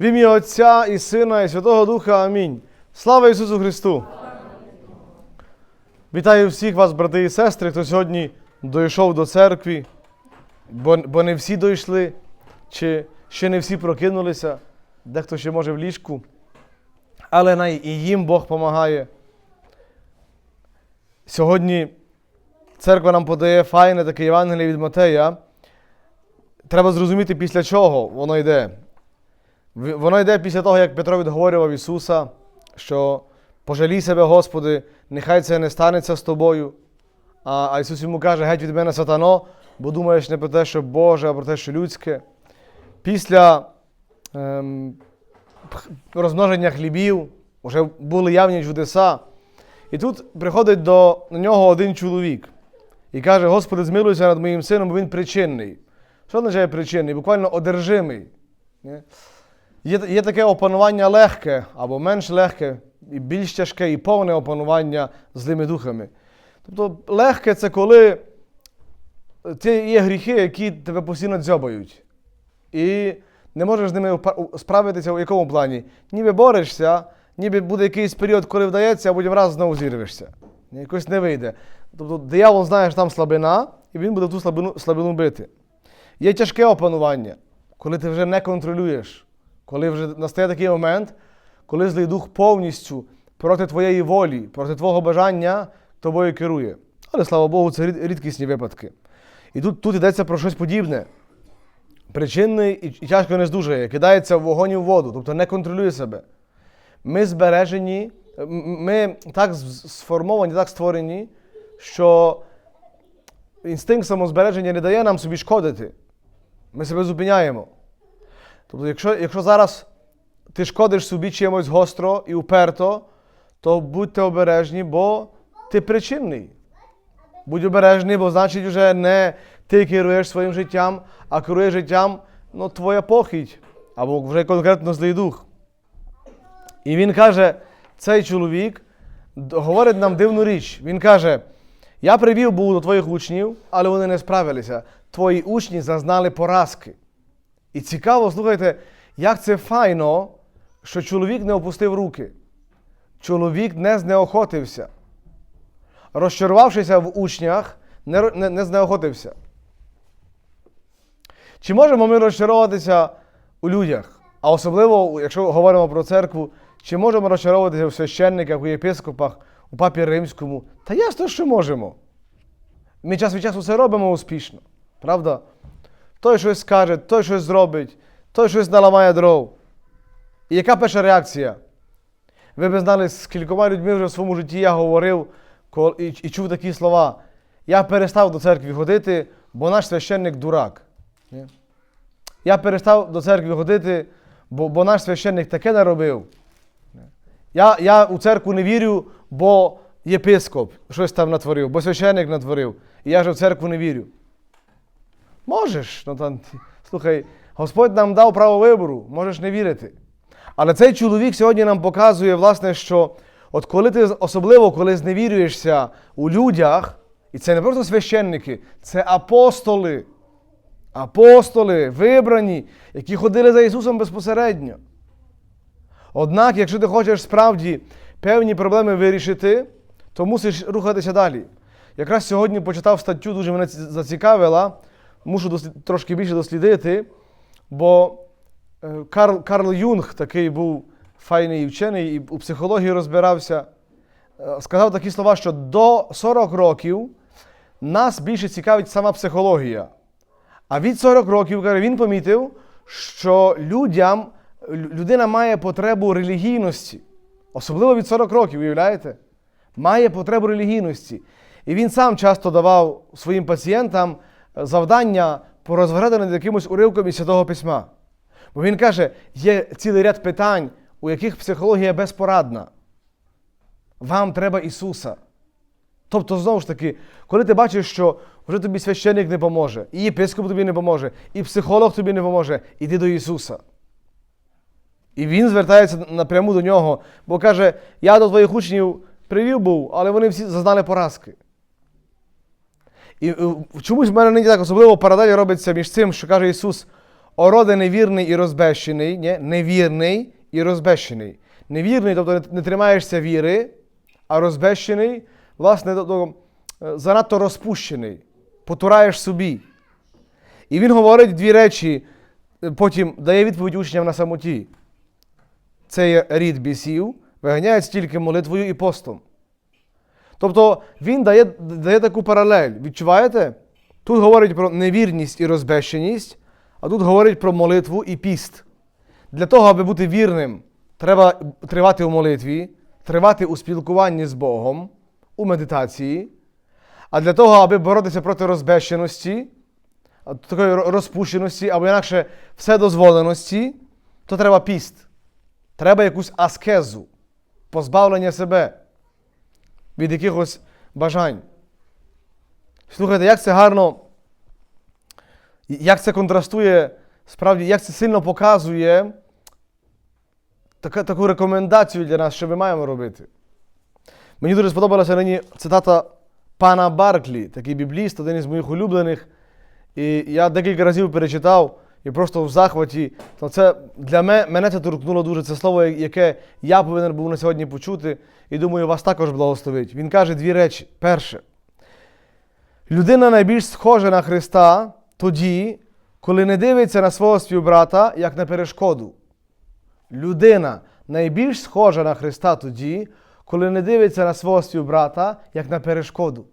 В ім'я Отця і Сина, і Святого Духа. Амінь. Слава Ісусу Христу! Вітаю всіх вас, брати і сестри, хто сьогодні дійшов до церкви, бо, бо не всі дійшли, чи ще не всі прокинулися, дехто ще може в ліжку. Але най і їм Бог допомагає. Сьогодні церква нам подає файне таке Євангеліє від Матея. Треба зрозуміти, після чого воно йде. Воно йде після того, як Петро відговорював Ісуса, що пожалій себе, Господи, нехай це не станеться з тобою. А Ісус йому каже, геть від мене сатано, бо думаєш не про те, що Боже, а про те, що людське. Після ем, розмноження хлібів вже були явні чудеса. І тут приходить до нього один чоловік і каже: Господи, змилуйся над моїм сином, бо він причинний. Що означає причинний? Буквально одержимий. Є, є таке опанування легке або менш легке, і більш тяжке, і повне опанування злими духами. Тобто легке це коли це є гріхи, які тебе постійно дзьобають. І не можеш з ними справитися у якому плані? Ніби борешся, ніби буде якийсь період, коли вдається, а потім раз знову зірвешся. Якось не вийде. Тобто диявол знає, що там слабина, і він буде в ту слабину, слабину бити. Є тяжке опанування, коли ти вже не контролюєш, коли вже настає такий момент, коли злий дух повністю проти твоєї волі, проти твого бажання тобою керує. Але слава Богу, це рідкісні випадки. І тут, тут йдеться про щось подібне. Причинний і тяжко не здужує, кидається в вогонь і в воду, тобто не контролює себе. Ми збережені, ми так сформовані, так створені, що інстинкт самозбереження не дає нам собі шкодити. Ми себе зупиняємо. Тобто, якщо, якщо зараз ти шкодиш собі чимось гостро і уперто, то будьте обережні, бо ти причинний. Будь обережний, бо значить вже не ти керуєш своїм життям, а керує життям ну, твоя похідь, або вже конкретно злий дух. І він каже, цей чоловік говорить нам дивну річ. Він каже: Я привів був до твоїх учнів, але вони не справилися. Твої учні зазнали поразки. І цікаво, слухайте, як це файно, що чоловік не опустив руки. Чоловік не знеохотився. Розчарувавшися в учнях, не, не, не знеохотився. Чи можемо ми розчаровуватися у людях? А особливо, якщо говоримо про церкву, чи можемо розчаровуватися у священниках, у єпископах, у папі римському? Та ясно, що можемо. Ми час від часу це робимо успішно. Правда? Той щось скаже, той щось зробить, той щось наламає дров. І яка перша реакція? Ви б знали, з кількома людьми вже в своєму житті я говорив і, чув такі слова. Я перестав до церкви ходити, бо наш священник дурак. Я перестав до церкви ходити, бо, бо наш священник таке наробив. Я, я у церкву не вірю, бо єпископ щось там натворив, бо священник натворив. І я вже в церкву не вірю. Можеш, ну там, слухай, Господь нам дав право вибору, можеш не вірити. Але цей чоловік сьогодні нам показує, власне, що от коли ти, особливо коли зневірюєшся у людях, і це не просто священники, це апостоли. Апостоли, вибрані, які ходили за Ісусом безпосередньо. Однак, якщо ти хочеш справді певні проблеми вирішити, то мусиш рухатися далі. Якраз сьогодні почитав статтю, дуже мене зацікавила, мушу дослід- трошки більше дослідити, бо е, Карл, Карл Юнг, такий був файний вчений і у психології розбирався, е, сказав такі слова, що до 40 років нас більше цікавить сама психологія. А від 40 років він помітив, що людям, людина має потребу релігійності. Особливо від 40 років, уявляєте? Має потребу релігійності. І він сам часто давав своїм пацієнтам завдання порозглядати над якимось уривком із Святого Письма. Бо він каже, є цілий ряд питань, у яких психологія безпорадна. Вам треба Ісуса. Тобто, знову ж таки, коли ти бачиш, що вже тобі священник не поможе, і єпископ тобі не поможе, і психолог тобі не поможе, іди до Ісуса. І він звертається напряму до нього, бо каже: Я до твоїх учнів привів був, але вони всі зазнали поразки. І е, чомусь в мене нині так особливо паралель робиться між цим, що каже Ісус: О роде невірний і розбещений, ні? невірний і розбещений. Невірний, тобто не, не тримаєшся віри, а розбещений, власне, тобто, е, занадто розпущений, потураєш собі. І він говорить дві речі, е, потім дає відповідь учням на самоті. Це є рід бісів, виганяється тільки молитвою і постом. Тобто він дає, дає таку паралель. Відчуваєте? Тут говорить про невірність і розбещеність, а тут говорить про молитву і піст. Для того, аби бути вірним, треба тривати у молитві, тривати у спілкуванні з Богом, у медитації. А для того, аби боротися проти розбещеності, такої розпущеності, або інакше вседозволеності, то треба піст. Треба якусь аскезу, позбавлення себе від якихось бажань. Слухайте, як це гарно, як це контрастує, справді, як це сильно показує така, таку рекомендацію для нас, що ми маємо робити. Мені дуже сподобалася нині цитата пана Барклі, такий бібліст, один із моїх улюблених. І я декілька разів перечитав і просто в захваті. То це для мене, мене це торкнуло дуже. Це слово, яке я повинен був на сьогодні почути, і думаю, вас також благословить. Він каже дві речі. Перше, людина найбільш схожа на Христа тоді, коли не дивиться на свого співбрата як на перешкоду. Людина найбільш схожа на Христа тоді, коли не дивиться на свого співбрата як на перешкоду.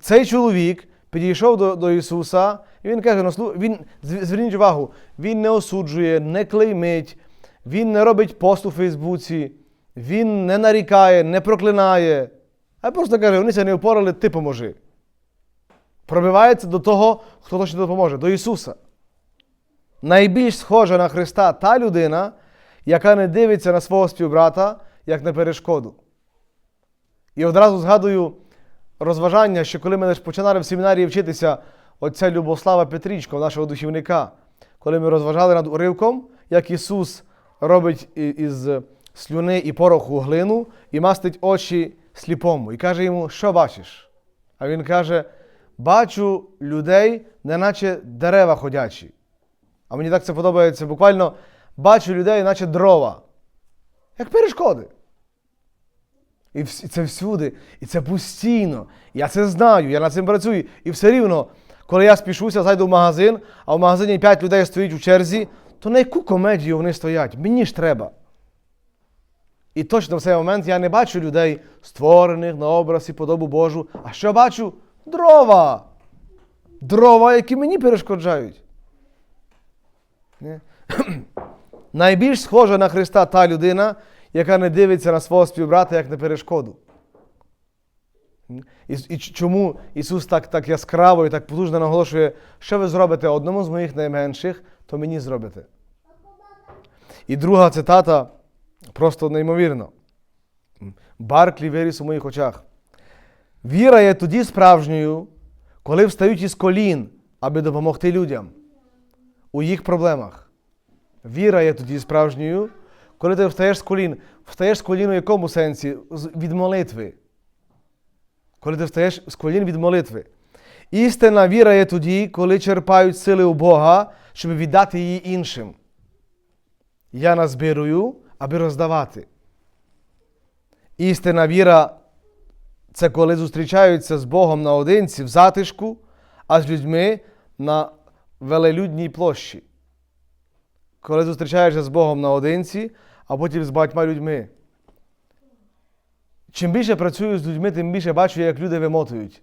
Цей чоловік підійшов до, до Ісуса, і він каже: ну, він, зверніть увагу, він не осуджує, не клеймить, він не робить пост у Фейсбуці, він не нарікає, не проклинає, а просто каже, вони не впорали, ти поможи. Пробивається до того, хто точно допоможе, до Ісуса. Найбільш схожа на Христа та людина, яка не дивиться на свого співбрата як на перешкоду. І одразу згадую розважання, що коли ми лише починали в семінарії вчитися отця Любослава Петрічко, нашого духівника, коли ми розважали над уривком, як Ісус робить із слюни і пороху глину і мастить очі сліпому, і каже йому, що бачиш? А він каже: бачу людей, неначе дерева ходячі. А мені так це подобається. Буквально бачу людей, наче дрова. Як перешкоди. І це всюди, і це постійно. Я це знаю, я над цим працюю. І все рівно, коли я спішуся, зайду в магазин, а в магазині 5 людей стоїть у черзі, то на яку комедію вони стоять? Мені ж треба. І точно в цей момент я не бачу людей, створених на образ і подобу Божу. А що бачу? Дрова! Дрова, які мені перешкоджають. Найбільш схожа на Христа та людина, яка не дивиться на свого співбрата як на перешкоду. І, і чому Ісус так, так яскраво і так потужно наголошує, що ви зробите одному з моїх найменших, то мені зробите. І друга цитата просто неймовірно. Барклі виріс у моїх очах. Віра є тоді справжньою, коли встають із колін, аби допомогти людям у їх проблемах. Віра є тоді справжньою, коли ти встаєш з колін. Встаєш з колін у якому сенсі? Від молитви. Коли ти встаєш з колін від молитви. Істинна віра є тоді, коли черпають сили у Бога, щоб віддати її іншим. Я назбирую, аби роздавати. Істинна віра це коли зустрічаються з Богом наодинці в затишку, а з людьми на велелюдній площі. Коли зустрічаєшся з Богом наодинці, а потім з багатьма людьми. Чим більше працюю з людьми, тим більше бачу, як люди вимотують.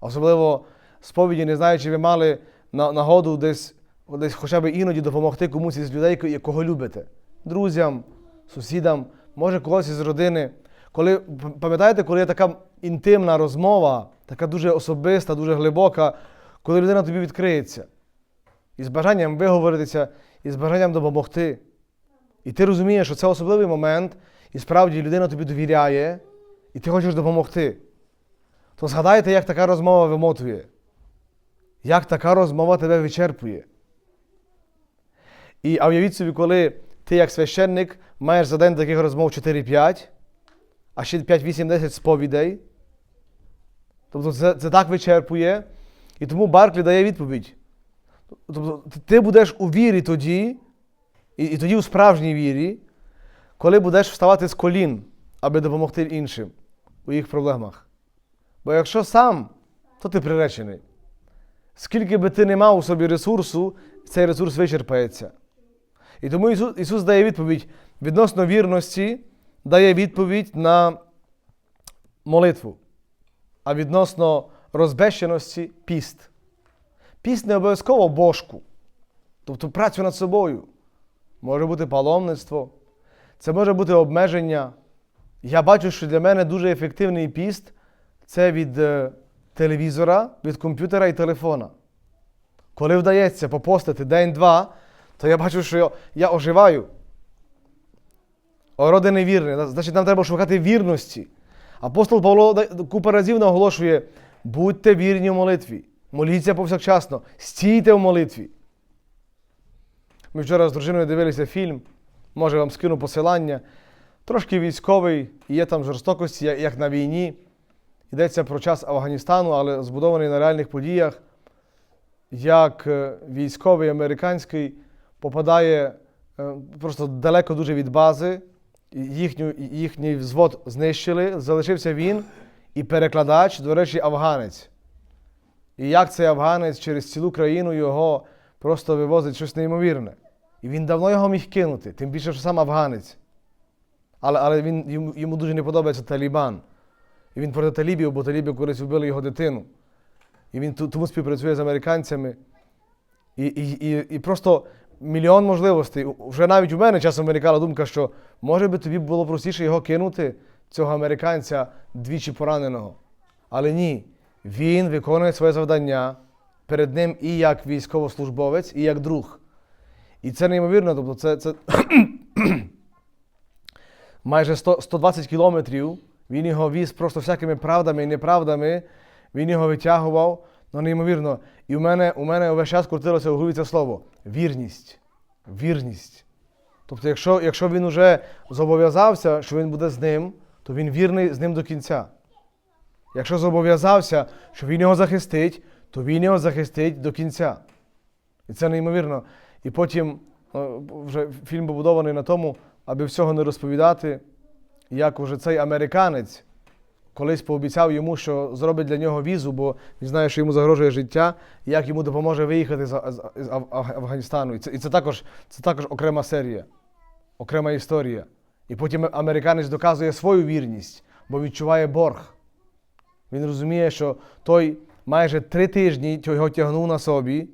Особливо сповіді, не знаю, чи ви мали нагоду десь, десь хоча б іноді допомогти комусь із людей, ко- кого любите. Друзям, сусідам, може когось із родини. Коли, пам'ятаєте, коли є така інтимна розмова, така дуже особиста, дуже глибока, коли людина тобі відкриється. І з бажанням виговоритися, і з бажанням допомогти. І ти розумієш, що це особливий момент, і справді людина тобі довіряє, і ти хочеш допомогти. То згадайте, як така розмова вимотує, як така розмова тебе вичерпує. І а уявіть собі, коли ти, як священник, маєш за день таких розмов 4-5, а ще 5-8-10 сповідей. Тобто це, це так вичерпує. І тому Барклі дає відповідь. Тобто ти- будеш у вірі тоді, і, і тоді у справжній вірі, коли будеш вставати з колін, аби допомогти іншим у їх проблемах. Бо якщо сам, то ти приречений. Скільки би ти не мав у собі ресурсу, цей ресурс вичерпається. І тому Ісус, Ісус дає відповідь відносно вірності, дає відповідь на молитву, а відносно розбещеності піст. Піст не обов'язково божку, тобто працю над собою. Може бути паломництво, це може бути обмеження. Я бачу, що для мене дуже ефективний піст це від е, телевізора, від комп'ютера і телефона. Коли вдається попостити день-два, то я бачу, що я, оживаю. Роди невірний. Значить, нам треба шукати вірності. Апостол Павло купа разів наголошує: будьте вірні в молитві, моліться повсякчасно, стійте в молитві. Ми вчора з дружиною дивилися фільм, може вам скину посилання. Трошки військовий, і є там жорстокості, як на війні. Йдеться про час Афганістану, але збудований на реальних подіях, як е, військовий американський попадає е, просто далеко дуже від бази, їхню, їхній взвод знищили, залишився він і перекладач, до речі, афганець. І як цей афганець через цілу країну його просто вивозить щось неймовірне. І він давно його міг кинути, тим більше, що сам афганець. Але, але він, йому, дуже не подобається Талібан. І він проти талібів, бо таліби колись вбили його дитину. І він тому співпрацює з американцями. І, і, і, і просто мільйон можливостей. Вже навіть у мене часом виникала думка, що може би тобі було простіше його кинути, цього американця двічі пораненого. Але ні, він виконує своє завдання перед ним і як військовослужбовець, і як друг. І це неймовірно, тобто це, це майже 100, 120 кілометрів. Він його віз просто всякими правдами і неправдами. Він його витягував. Ну, неймовірно. І у мене, у мене увесь час крутилося в голові це слово вірність. Вірність. Тобто, якщо, якщо він уже зобов'язався, що він буде з ним, то він вірний з ним до кінця. Якщо зобов'язався, що він його захистить, то він його захистить до кінця. І це неймовірно. І потім е, вже фільм побудований на тому, аби всього не розповідати, як уже цей американець колись пообіцяв йому, що зробить для нього візу, бо він знає, що йому загрожує життя, і як йому допоможе виїхати з, з, з Аф- Аф- Афганістану. І це, і це, також, це також окрема серія, окрема історія. І потім американець доказує свою вірність, бо відчуває борг. Він розуміє, що той майже три тижні його тягнув на собі,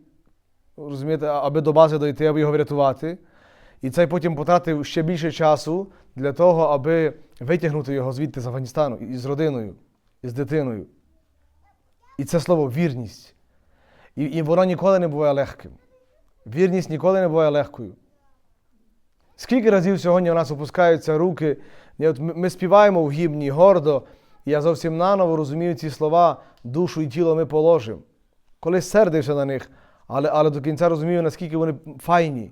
розумієте, аби до бази дойти, аби його врятувати. І цей потім потратив ще більше часу для того, аби витягнути його звідти з Афганістану і з родиною, і з дитиною. І це слово вірність. І, і воно ніколи не буває легким. Вірність ніколи не буває легкою. Скільки разів сьогодні у нас опускаються руки, ми, співаємо в гімні гордо, і я зовсім наново розумію ці слова, душу і тіло ми положимо. Колись сердився на них, але, але до кінця розумію, наскільки вони файні,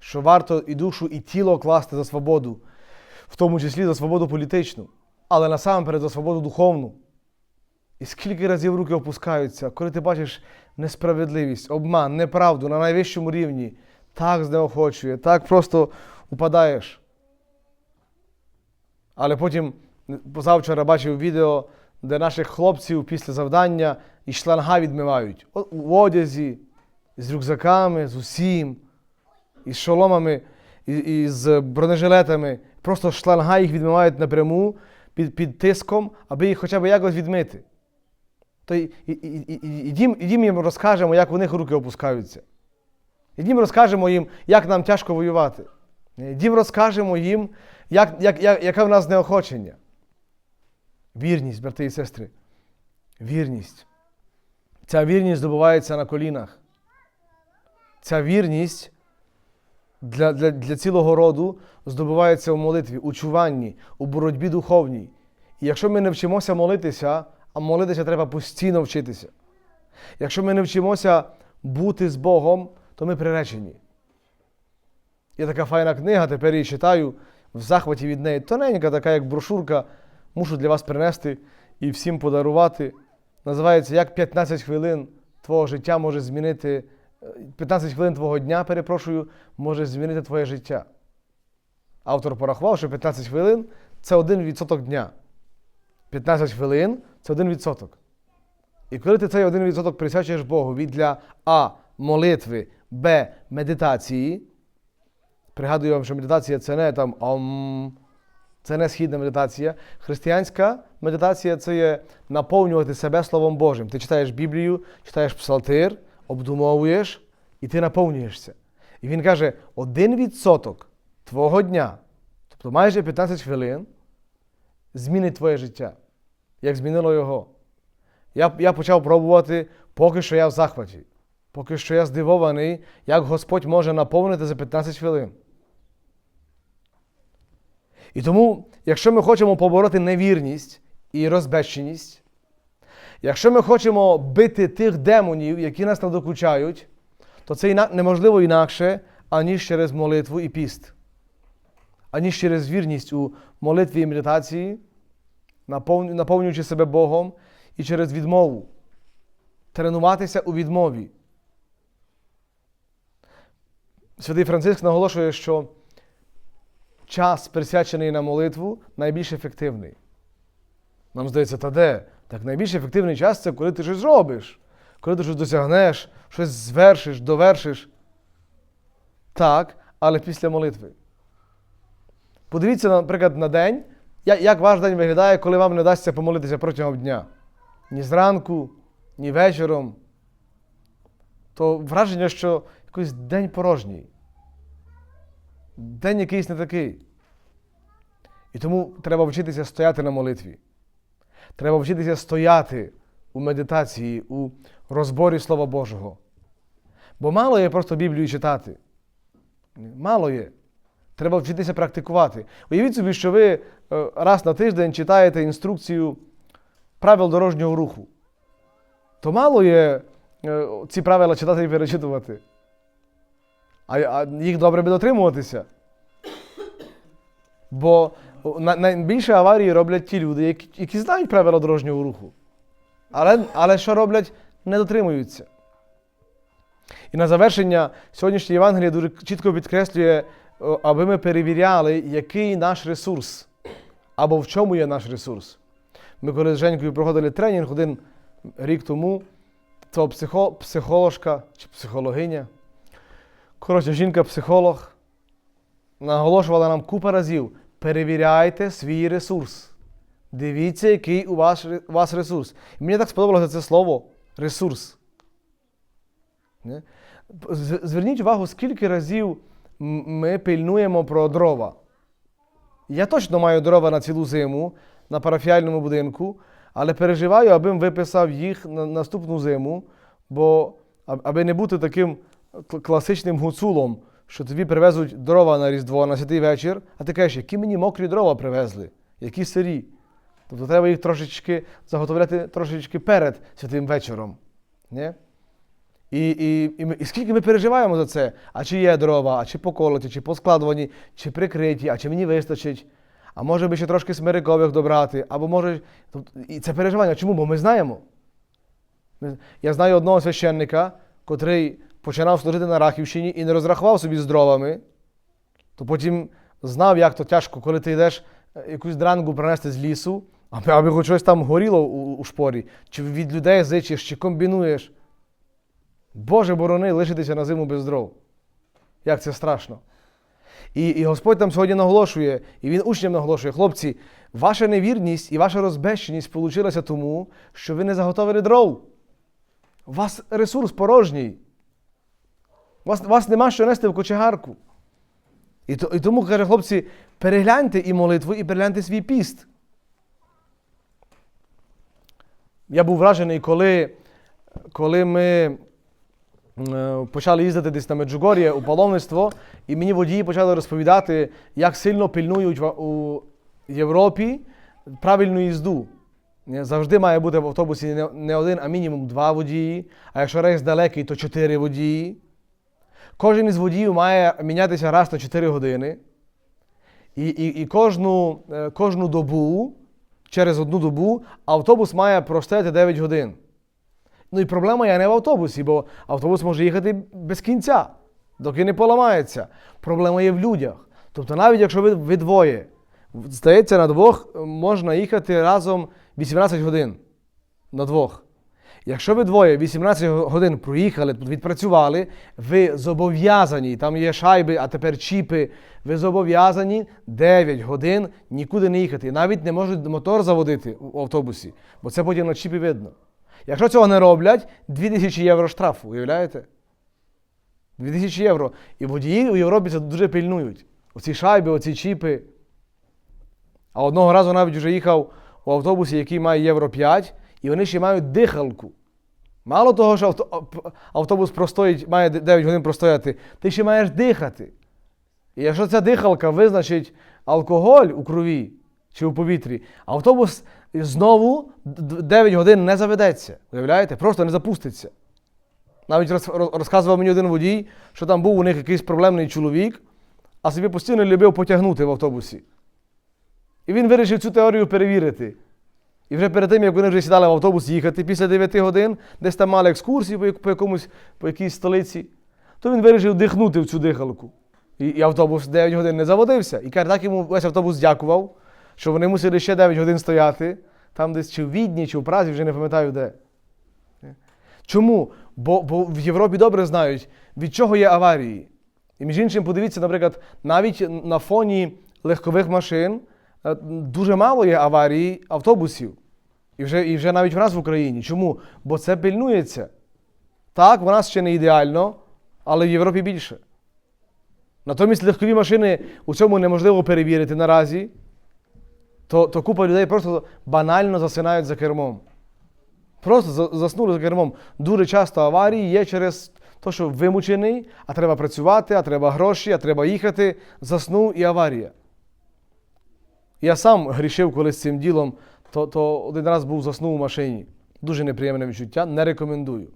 що варто і душу, і тіло класти за свободу, в тому числі за свободу політичну, але насамперед за свободу духовну. І скільки разів руки опускаються, коли ти бачиш несправедливість, обман, неправду на найвищому рівні, так знеохочує, так просто упадаєш. Але потім позавчора бачив відео, де наших хлопців після завдання і шланга відмивають. У одязі, з рюкзаками, з усім, із шоломами, і з бронежилетами. Просто шланга їх відмивають напряму під, під тиском, аби їх хоча б якось відмити. То і, і, і, і, ідім їм розкажемо, як у них руки опускаються. Ідім розкажемо їм, як нам тяжко воювати. Ідім розкажемо їм, як, як, як, яке в нас неохочення. Вірність, брати і сестри. Вірність. Ця вірність здобувається на колінах. Ця вірність для, для, для цілого роду здобувається у молитві, у чуванні, у боротьбі духовній. І якщо ми не вчимося молитися, а молитися треба постійно вчитися. Якщо ми не вчимося бути з Богом, то ми приречені. Є така файна книга, тепер її читаю в захваті від неї. Тоненька, така як брошурка, мушу для вас принести і всім подарувати. Називається Як 15 хвилин твого життя може змінити 15 хвилин твого дня, перепрошую, може змінити твоє життя. Автор порахував, що 15 хвилин це 1% дня. 15 хвилин це 1%. І коли ти цей 1% присвячуєш Богові для А. Молитви, Б. Медитації. Пригадую вам, що медитація це не там ом, це не східна медитація. Християнська медитація це є наповнювати себе Словом Божим. Ти читаєш Біблію, читаєш псалтир, обдумовуєш і ти наповнюєшся. І він каже: 1% твого дня, тобто майже 15 хвилин, змінить твоє життя. Як змінило його. Я, я почав пробувати, поки що я в захваті. Поки що я здивований, як Господь може наповнити за 15 хвилин. І тому, якщо ми хочемо побороти невірність і розбещеність, якщо ми хочемо бити тих демонів, які нас надокучають, то це неможливо інакше, аніж через молитву і піст, аніж через вірність у молитві і медитації, наповнюючи себе Богом, і через відмову. Тренуватися у відмові. Святий Франциск наголошує, що час, присвячений на молитву, найбільш ефективний. Нам здається, та де? Так найбільш ефективний час це коли ти щось робиш, коли ти щось досягнеш, щось звершиш, довершиш. Так, але після молитви. Подивіться, наприклад, на день, як ваш день виглядає, коли вам не вдасться помолитися протягом дня. Ні зранку, ні вечором. То враження, що якийсь день порожній. День якийсь не такий. І тому треба вчитися стояти на молитві. Треба вчитися стояти у медитації, у розборі Слова Божого. Бо мало є просто Біблію читати. Мало є. Треба вчитися практикувати. Уявіть собі, що ви е, раз на тиждень читаєте інструкцію правил дорожнього руху. То мало є е, ці правила читати і перечитувати. А, їх добре би дотримуватися. Бо найбільше аварії роблять ті люди, які, які знають правила дорожнього руху. Але, але що роблять, не дотримуються. І на завершення сьогоднішнє Євангеліє дуже чітко підкреслює, аби ми перевіряли, який наш ресурс, або в чому є наш ресурс. Ми коли з Женькою проходили тренінг один рік тому, то психо, психоложка чи психологиня, коротше, жінка-психолог, наголошувала нам купа разів: перевіряйте свій ресурс. Дивіться, який у вас, у вас ресурс. Мені так сподобалося це слово ресурс. Зверніть увагу, скільки разів ми пильнуємо про дрова. Я точно маю дрова на цілу зиму на парафіальному будинку, але переживаю, аби виписав їх на наступну зиму, бо аби не бути таким класичним гуцулом, що тобі привезуть дрова на Різдво на святий вечір, а ти кажеш, які мені мокрі дрова привезли, які сирі. Тобто треба їх трошечки заготовляти трошечки перед святим вечором. Не? І, і, і, і скільки ми переживаємо за це, а чи є дрова, а чи поколоті, чи поскладувані, чи прикриті, а чи мені вистачить, а може би ще трошки смирикових добрати, або може. Тобто, і це переживання. Чому? Бо ми знаємо. Я знаю одного священника, котрий починав служити на Рахівщині і не розрахував собі з дровами, то потім знав, як то тяжко, коли ти йдеш е, якусь дрангу принести з лісу, аби, хоч щось там горіло у, у шпорі, чи від людей зичиш, чи комбінуєш. Боже борони лишитися на зиму без дров. Як це страшно. І, і Господь там сьогодні наголошує, і Він учням наголошує, хлопці, ваша невірність і ваша розбещеність получилася тому, що ви не заготовили дров. У вас ресурс порожній. Вас, вас нема що нести в кочегарку. І, то, і тому, каже, хлопці, перегляньте і молитву, і перегляньте свій піст. Я був вражений, коли, коли ми е, почали їздити десь на Меджугор'я у паломництво, і мені водії почали розповідати, як сильно пильнують у Європі правильну їзду. Завжди має бути в автобусі не один, а мінімум два водії. А якщо рейс далекий, то чотири водії. Кожен із водіїв має мінятися раз на 4 години. І, і, і кожну, е, кожну добу, через одну добу, автобус має простояти 9 годин. Ну і проблема є не в автобусі, бо автобус може їхати без кінця, доки не поламається. Проблема є в людях. Тобто, навіть якщо ви, ви двоє, здається, на двох можна їхати разом 18 годин. На двох. Якщо ви двоє 18 годин проїхали, відпрацювали, ви зобов'язані, там є шайби, а тепер чіпи, ви зобов'язані 9 годин нікуди не їхати. Навіть не можуть мотор заводити в автобусі, бо це потім на чіпі видно. Якщо цього не роблять, 2000 євро штрафу, уявляєте? 2000 євро. І водії у Європі це дуже пильнують. Оці шайби, оці чіпи. А одного разу навіть вже їхав у автобусі, який має євро 5, і вони ще мають дихалку. Мало того, що авто- автобус простоїть, має 9 годин простояти, ти ще маєш дихати. І якщо ця дихалка визначить алкоголь у крові чи у повітрі, автобус знову д- д- 9 годин не заведеться. Уявляєте? Просто не запуститься. Навіть роз- роз- розказував мені один водій, що там був у них якийсь проблемний чоловік, а собі постійно любив потягнути в автобусі. І він вирішив цю теорію перевірити. І вже перед тим, як вони вже сідали в автобус їхати після 9 годин, десь там мали екскурсію по, якомусь, по якійсь столиці, то він вирішив дихнути в цю дихалку. І, і автобус 9 годин не заводився. І каже, так йому весь автобус дякував, що вони мусили ще 9 годин стояти, там десь чи в Відні, чи в Празі, вже не пам'ятаю де. Чому? Бо, бо в Європі добре знають, від чого є аварії. І між іншим, подивіться, наприклад, навіть на фоні легкових машин е, дуже мало є аварій автобусів. І вже, і вже навіть в нас в Україні. Чому? Бо це пильнується. Так, в нас ще не ідеально, але в Європі більше. Натомість легкові машини у цьому неможливо перевірити наразі, то, то купа людей просто банально засинають за кермом. Просто заснули за кермом. Дуже часто аварії є через те, що вимучений, а треба працювати, а треба гроші, а треба їхати. Заснув і аварія. Я сам грішив колись цим ділом, то, то один раз був заснув у машині. Дуже неприємне відчуття, не рекомендую.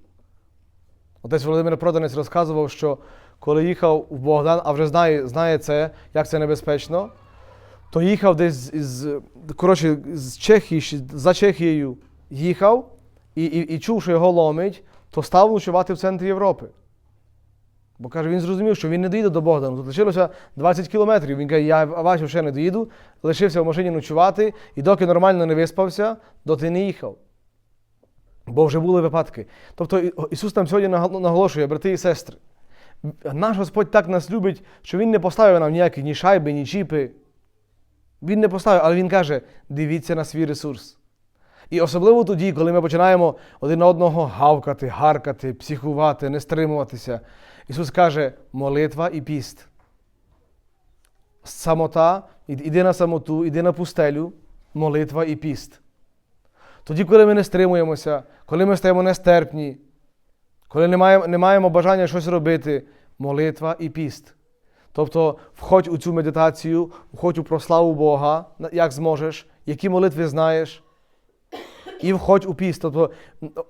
Отець Володимир Проданець розказував, що коли їхав в Богдан, а вже знає, знає це, як це небезпечно, то їхав десь із, коротше, з Чехії, за Чехією їхав і, і, і чув, що його ломить, то став ночувати в центрі Європи. Бо каже, він зрозумів, що він не доїде до Богдану. Тут лишилося 20 кілометрів. Він каже, я бачив, ще не доїду, лишився в машині ночувати, і доки нормально не виспався, доти не їхав. Бо вже були випадки. Тобто Ісус там сьогодні наголошує, брати і сестри, наш Господь так нас любить, що Він не поставив нам ніякі ні шайби, ні чіпи. Він не поставив, але Він каже: дивіться на свій ресурс. І особливо тоді, коли ми починаємо один одного гавкати, гаркати, психувати, не стримуватися. Ісус каже, молитва і піст. Самота, ід- іди на самоту, іди на пустелю, молитва і піст. Тоді, коли ми не стримуємося, коли ми стаємо нестерпні, коли не маємо, не маємо бажання щось робити, молитва і піст. Тобто входь у цю медитацію, входь у прославу Бога, як зможеш, які молитви знаєш, і входь у піст. Тобто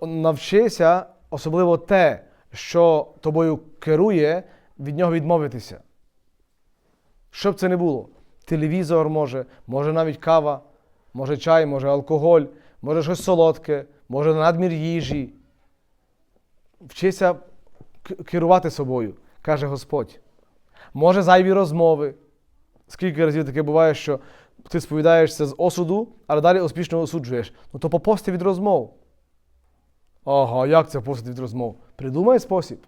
навчися, особливо те, що тобою керує, від нього відмовитися. Що б це не було? Телевізор може, може навіть кава, може чай, може алкоголь, може щось солодке, може надмір їжі. Вчися керувати собою, каже Господь. Може зайві розмови. Скільки разів таке буває, що ти сповідаєшся з осуду, але далі успішно осуджуєш. Ну то попости від розмов. Ага, як це постити від розмов? Придумай спосіб.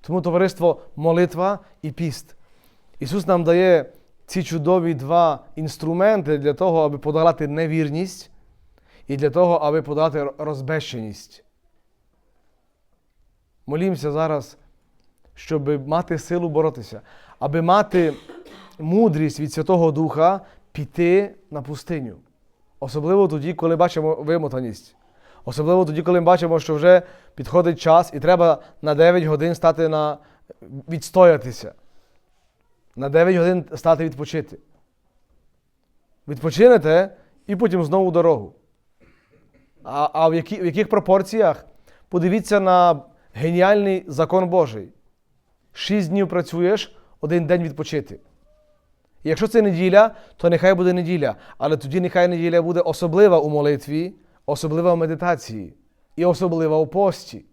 Тому товариство молитва і піст. Ісус нам дає ці чудові два інструменти для того, аби подолати невірність і для того, аби подолати розбещеність. Молімося зараз, щоб мати силу боротися, аби мати мудрість від Святого Духа піти на пустиню. Особливо тоді, коли бачимо вимотаність. Особливо тоді, коли ми бачимо, що вже підходить час і треба на 9 годин стати на відстоятися. На 9 годин стати відпочити. Відпочинете і потім знову дорогу. А, а в, які, в яких пропорціях? Подивіться на геніальний закон Божий. Шість днів працюєш, один день відпочити. І якщо це неділя, то нехай буде неділя. Але тоді нехай неділя буде особлива у молитві, особлива в медитації. і особливо у пості.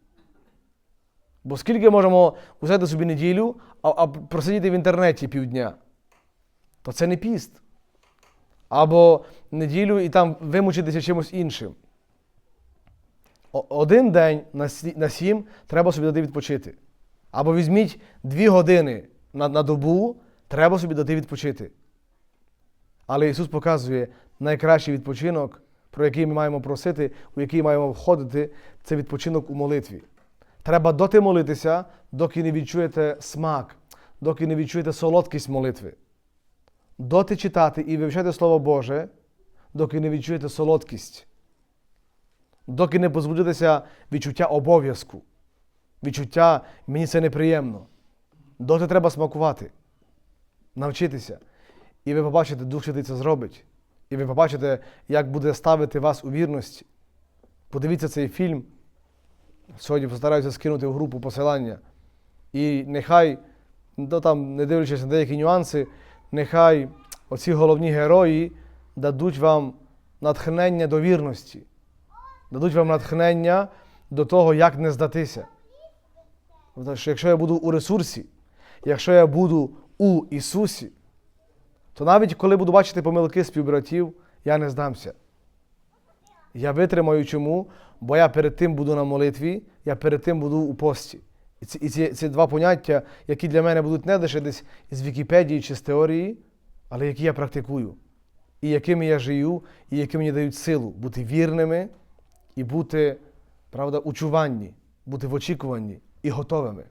Бо скільки можемо взяти собі неділю, а, а просидіти в інтернеті півдня, то це не піст. Або неділю і там вимучитися чимось іншим. Один день на сім треба собі дати відпочити. Або візьміть дві години на, на добу, треба собі дати відпочити. Але Ісус показує найкращий відпочинок, про який ми маємо просити, у який маємо входити, це відпочинок у молитві. Треба доти молитися, доки не відчуєте смак, доки не відчуєте солодкість молитви. Доти читати і вивчати Слово Боже, доки не відчуєте солодкість, доки не позбудитеся відчуття обов'язку, відчуття мені це неприємно. Доти треба смакувати, навчитися. І ви побачите, Дух Святий це зробить. І ви побачите, як буде ставити вас у вірності. Подивіться цей фільм. Сьогодні постараюся скинути в групу посилання. І нехай, ну, там, не дивлячись на деякі нюанси, нехай оці головні герої дадуть вам натхнення до вірності, дадуть вам натхнення до того, як не здатися. Тому що якщо я буду у ресурсі, якщо я буду у Ісусі, то навіть коли буду бачити помилки співбратів, я не здамся. Я витримаю чому, бо я перед тим буду на молитві, я перед тим буду у пості. І ці, і ці, ці два поняття, які для мене будуть не лише десь з Вікіпедії чи з теорії, але які я практикую, і якими я живу, і які мені дають силу бути вірними і бути, правда, у чуванні, бути в очікуванні і готовими.